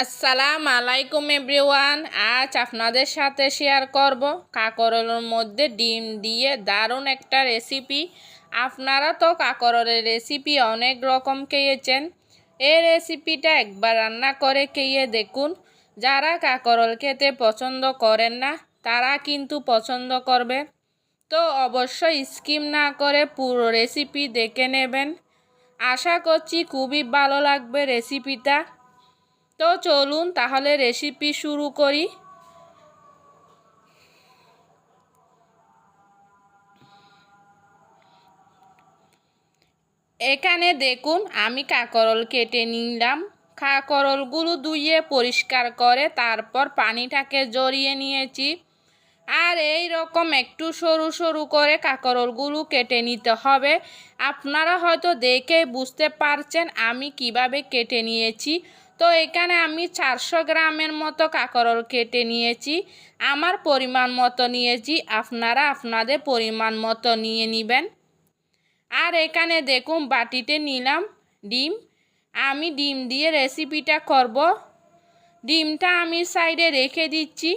আসসালাম আলাইকুম এভরিওয়ান। আজ আপনাদের সাথে শেয়ার করব কাকরলের মধ্যে ডিম দিয়ে দারুণ একটা রেসিপি আপনারা তো কাকরলের রেসিপি অনেক রকম খেয়েছেন। এই রেসিপিটা একবার রান্না করে খেয়ে দেখুন। যারা কাকরল খেতে পছন্দ করেন না, তারা কিন্তু পছন্দ করবে তো অবশ্যই স্কিম না করে পুরো রেসিপি দেখে নেবেন। আশা করছি খুবই ভালো লাগবে রেসিপিটা তো চলুন তাহলে রেসিপি শুরু করি। এখানে দেখুন, আমি কাকরল কেটে নিলাম। কাকরলগুলো ধুয়ে পরিষ্কার করে তারপর পানিটাকে জড়িয়ে নিয়েছি। আর এই রকম একটু সরু সরু করে কাকরলগুলো কেটে নিতে হবে। আপনারা হয়তো দেখে বুঝতে পারছেন আমি কীভাবে কেটে নিয়েছি। তো এখানে আমি চারশো গ্রামের মতো কাকরল কেটে নিয়েছি। আমার পরিমাণ মতো নিয়েছি। আপনারা আপনাদের পরিমাণ মতো নিয়ে নেবেন। আর এখানে দেখুন, বাটিতে নিলাম ডিম। আমি ডিম দিয়ে রেসিপিটা করব। ডিমটা আমি সাইডে রেখে দিচ্ছি।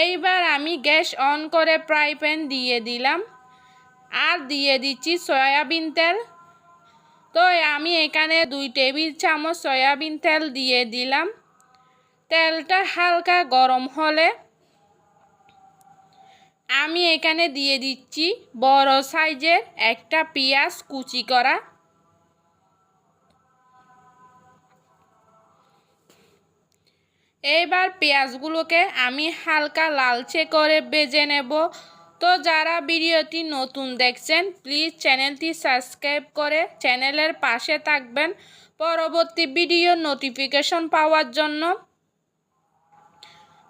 এইবার আমি গ্যাস অন করে ফ্রাই প্যান দিয়ে দিলাম। আর দিয়ে দিচ্ছি সয়াবিন তেল। তো আমি এখানে দুই টেবিল চামচ সয়াবিন তেল দিয়ে দিলাম। তেলটা হালকা গরম হলে আমি এখানে দিয়ে দিচ্ছি বড় সাইজের একটা পেঁয়াজ কুচি করা। এইবার পেঁয়াজগুলোকে আমি হালকা লালচে করে বেজে নেব। তো যারা ভিডিওটি নতুন দেখছেন প্লিজ চ্যানেলটি সাবস্ক্রাইব করে চ্যানেলের পাশে থাকবেন। পরবর্তী ভিডিও নোটিফিকেশন পাওয়ার জন্য।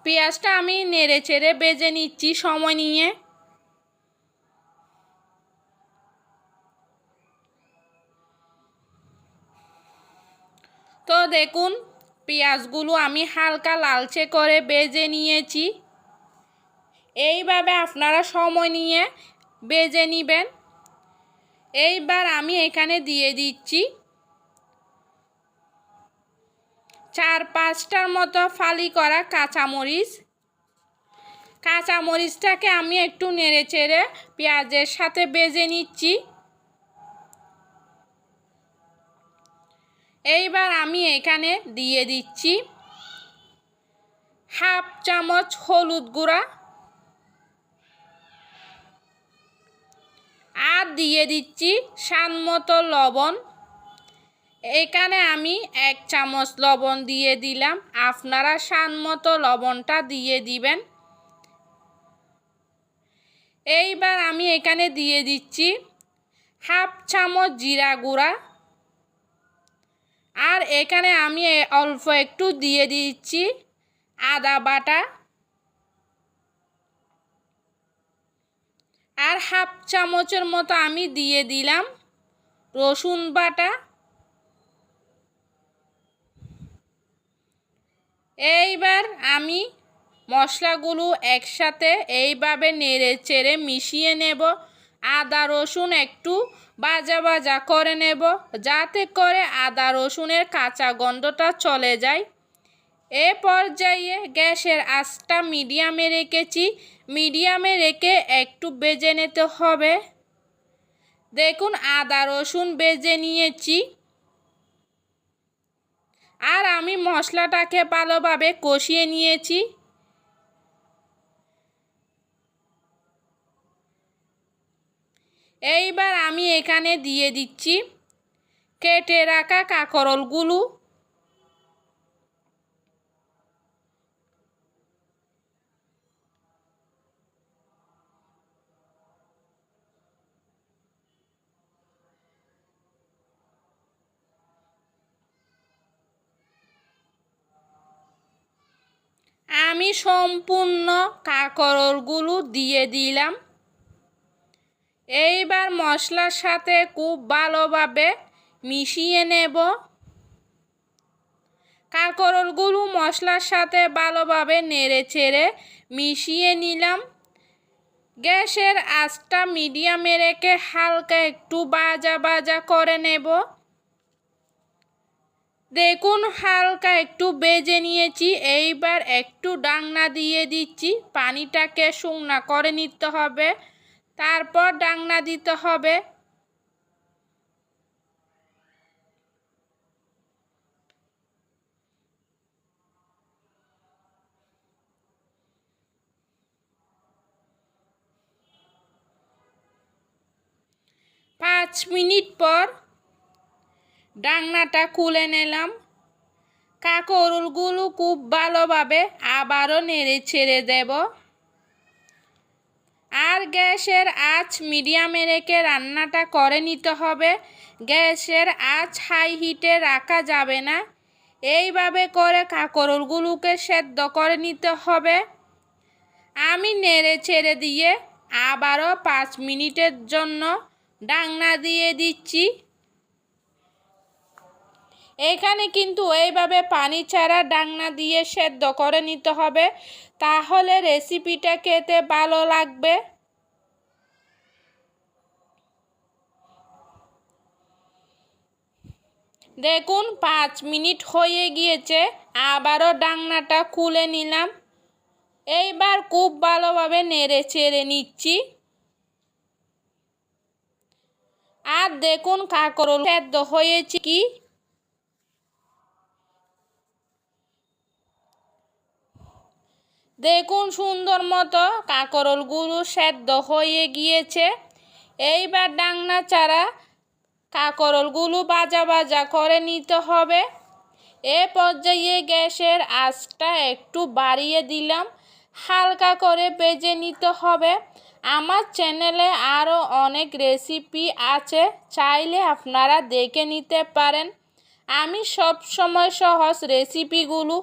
পেঁয়াজটা আমি নেড়ে চেড়ে বেজে নিচ্ছি সময় নিয়ে। তো দেখুন, পেঁয়াজগুলো আমি হালকা লালচে করে বেজে নিয়েছি। এইভাবে আপনারা সময় নিয়ে বেজে নেবেন। এইবার আমি এখানে দিয়ে দিচ্ছি চার পাঁচটার মতো ফালি করা কাঁচামরিচ। কাঁচামরিচটাকে আমি একটু নেড়ে চেড়ে পেঁয়াজের সাথে বেজে নিচ্ছি। এইবার আমি এখানে দিয়ে দিচ্ছি হাফ চামচ হলুদ গুঁড়া। আর দিয়ে দিচ্ছি মতো লবণ। এখানে আমি এক চামচ লবণ দিয়ে দিলাম। আপনারা মতো লবণটা দিয়ে দিবেন। এইবার আমি এখানে দিয়ে দিচ্ছি হাফ চামচ জিরা গুঁড়া। আর এখানে আমি অল্প একটু দিয়ে দিচ্ছি আদা বাটা। আর হাফ চামচের মতো আমি দিয়ে দিলাম রসুন বাটা। এইবার আমি মশলাগুলো একসাথে এইভাবে নেড়ে চেড়ে মিশিয়ে নেব। আদা, রসুন একটু বাজা বাজা করে নেব, যাতে করে আদা, রসুনের কাঁচা গন্ধটা চলে যায়। এ পর্যায়ে গ্যাসের আঁচটা মিডিয়ামে রেখেছি। মিডিয়ামে রেখে একটু বেজে নিতে হবে। দেখুন, আদা রসুন বেজে নিয়েছি। আর আমি মশলাটাকে ভালোভাবে কষিয়ে নিয়েছি। এইবার আমি এখানে দিয়ে দিচ্ছি কেটে রাখা কাঁকরলগুলো। আমি সম্পূর্ণ কাঁকরলগুলো দিয়ে দিলাম। এইবার মশলার সাথে খুব ভালোভাবে মিশিয়ে নেব। কাঁকরলগুলো মশলার সাথে ভালোভাবে নেড়ে চেড়ে মিশিয়ে নিলাম। গ্যাসের আঁচটা মিডিয়ামে রেখে হালকা একটু বাজা বাজা করে নেব। দেখুন, হালকা একটু বেজে নিয়েছি, এইবার একটু ডাংনা দিয়ে দিচ্ছি। পানিটাকে শুকনা করে নিতে হবে। তারপর ডাংনা দিতে হবে। পাঁচ মিনিট পর ডাংনাটা খুলে নিলাম। কাকরুলগুলো খুব ভালোভাবে আবারও নেড়ে ছেড়ে দেব। আর গ্যাসের আঁচ মিডিয়ামে রেখে রান্নাটা করে নিতে হবে। গ্যাসের আঁচ হাই হিটে রাখা যাবে না। এইভাবে করে কাকরুলগুলোকে সেদ্ধ করে নিতে হবে। আমি নেড়ে ছেড়ে দিয়ে আবারও পাঁচ মিনিটের জন্য ডাংনা দিয়ে দিচ্ছি। এখানে কিন্তু এইভাবে পানি ছাড়া ডাংনা দিয়ে সেদ্ধ করে নিতে হবে। তাহলে রেসিপিটা খেতে ভালো লাগবে। দেখুন, পাঁচ মিনিট হয়ে গিয়েছে, আবারও ডাংনাটা খুলে নিলাম। এইবার খুব ভালোভাবে নেড়ে চেড়ে নিচ্ছি। আর দেখুন, কাঁকরোল সেদ্ধ হয়েছে কি দেখুন সুন্দর মতো কাঁকরোলগুলো সেদ্ধ হয়ে গিয়েছে। এইবার ডাংনা চারা কাঁকরোলগুলো বাজা বাজা করে নিতে হবে। এ পর্যায়ে গ্যাসের আঁচটা একটু বাড়িয়ে দিলাম। হালকা করে বেজে নিতে হবে। আমার চ্যানেলে আরও অনেক রেসিপি আছে, চাইলে আপনারা দেখে নিতে পারেন। আমি সব সময় সহজ রেসিপিগুলো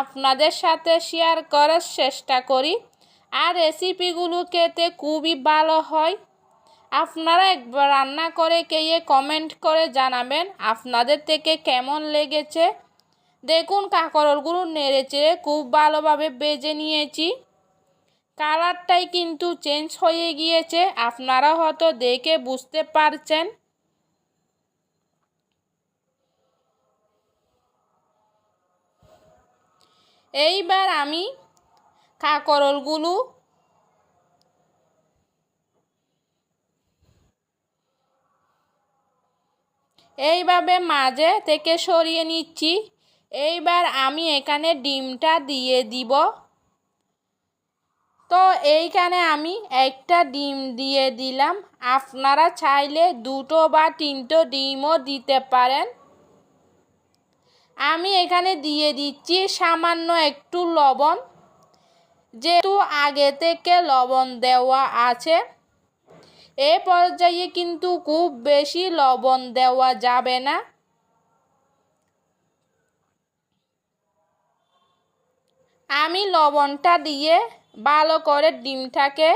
আপনাদের সাথে শেয়ার করার চেষ্টা করি। আর রেসিপিগুলো খেতে খুবই ভালো হয়। আপনারা একবার রান্না করে কেয়ে কমেন্ট করে জানাবেন আপনাদের থেকে কেমন লেগেছে। দেখুন কাঁকরোলগুলো নেড়ে চেড়ে খুব ভালোভাবে বেজে নিয়েছি। কালারটাই কিন্তু চেঞ্জ হয়ে গিয়েছে আপনারা হয়তো দেখে বুঝতে পারছেন। এইবার আমি কাকরলগুলো এইভাবে মাঝে থেকে সরিয়ে নিচ্ছি। এইবার আমি এখানে ডিমটা দিয়ে দিব। তো এইখানে আমি একটা ডিম দিয়ে দিলাম। আপনারা চাইলে দুটো বা তিনটো ডিমও দিতে পারেন। আমি এখানে দিয়ে দিচ্ছি সামান্য একটু লবণ। যেহেতু আগে থেকে লবণ দেওয়া আছে, এ পর্যায়ে কিন্তু খুব বেশি লবণ দেওয়া যাবে না। আমি লবণটা দিয়ে ভালো করে ডিমটাকে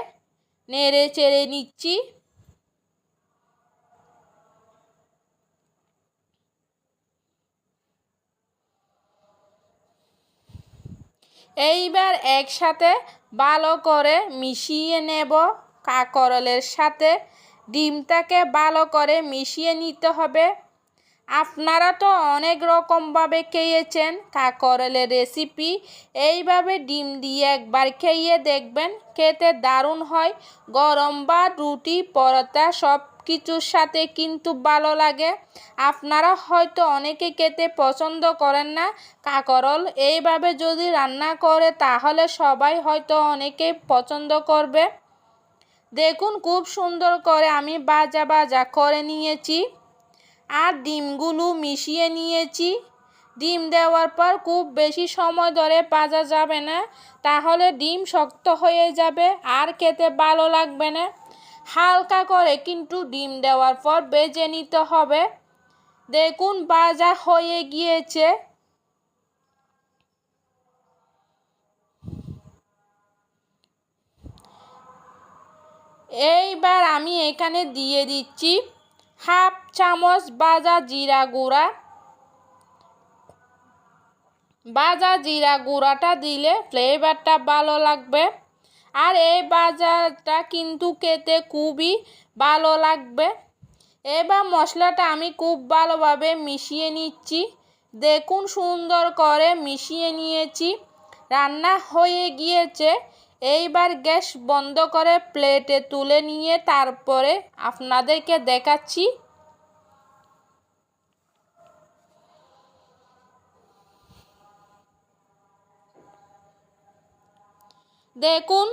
নেড়ে চেড়ে নিচ্ছি। এইবার একসাথে ভালো করে মিশিয়ে নেব কাকরলের সাথে। ডিমটাকে ভালো করে মিশিয়ে নিতে হবে। আপনারা তো অনেক রকমভাবে খেয়েছেন কাকরলের রেসিপি। এইভাবে ডিম দিয়ে একবার খেয়ে দেখবেন, খেতে দারুণ হয়। গরম বা রুটি, পরোটা সব কিছুর সাথে কিন্তু ভালো লাগে। আপনারা হয়তো অনেকে খেতে পছন্দ করেন না। কাকরল এইভাবে যদি রান্না করে, তাহলে সবাই হয়তো অনেকে পছন্দ করবে। দেখুন, খুব সুন্দর করে আমি বাজা বাজা করে নিয়েছি। আর ডিমগুলো মিশিয়ে নিয়েছি। ডিম দেওয়ার পর খুব বেশি সময় ধরে ভাজা যাবে না। তাহলে ডিম শক্ত হয়ে যাবে, আর খেতে ভালো লাগবে না। হালকা করে কিন্তু ডিম দেওয়ার পর বেজে নিতে হবে। দেখুন ভাজা হয়ে গিয়েছে। এইবার আমি এখানে দিয়ে দিচ্ছি হাফ চামচ বাজা জিরা গুঁড়া। বাজা জিরা গুঁড়াটা দিলে ফ্লেভারটা ভালো লাগবে। আর এই বাজারটা কিন্তু খেতে খুবই ভালো লাগবে। এবার মশলাটা আমি খুব ভালোভাবে মিশিয়ে নিচ্ছি। দেখুন সুন্দর করে মিশিয়ে নিয়েছি। রান্না হয়ে গিয়েছে। এইবার গ্যাস বন্ধ করে প্লেটে তুলে নিয়ে তারপরে আপনাদেরকে দেখাচ্ছি। দেখুন,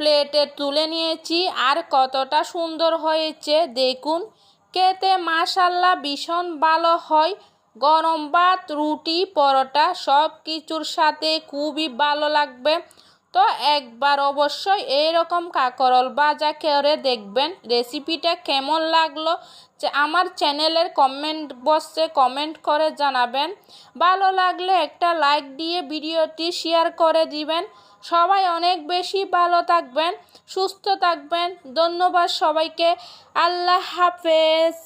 প্লেটে তুলে নিয়েছি আর কতটা সুন্দর হয়েছে, দেখুন। খেতে মাশাল্লাহ ভীষণ ভালো হয়। গরম ভাত, রুটি, পরোটা সব কিছুর সাথে খুবই ভালো লাগবে। তো একবার অবশ্যই এইরকম কাকরল ভাজা করে দেখবেন রেসিপিটা কেমন লাগল। যে আমার চ্যানেলের কমেন্ট বক্সে কমেন্ট করে জানাবেন। ভালো লাগলে একটা লাইক দিয়ে ভিডিওটি শেয়ার করে দিবেন। সবাই অনেক বেশি ভালো থাকবেন সুস্থ থাকবেন। ধন্যবাদ সবাইকে। আল্লাহ হাফেজ।